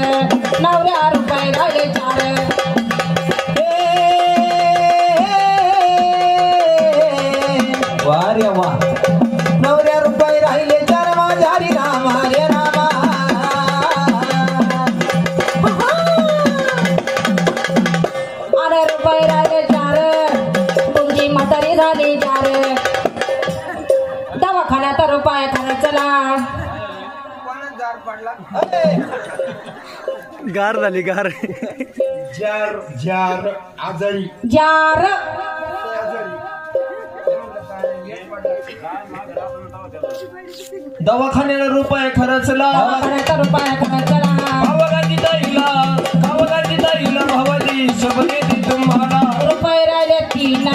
नवऱ्या रुपये राहिले चार. वा रे वा नवऱ्या रुपये राहिले चार माझ्या हरी रामा. रे रामा अरे रुपये राहिले चार तुमची म्हातारी झाली चार. दवाखान्यात रुपये खर्चला. गार झाली गार. जार जार आजारी. जार. दवाखान्याला रुपये खर्चला. दवाखान्यात रुपये खर्चला. भावगाची ताईला भावगाची ताईला भावाची येते तुम्हाला. रुपये राहिले तीन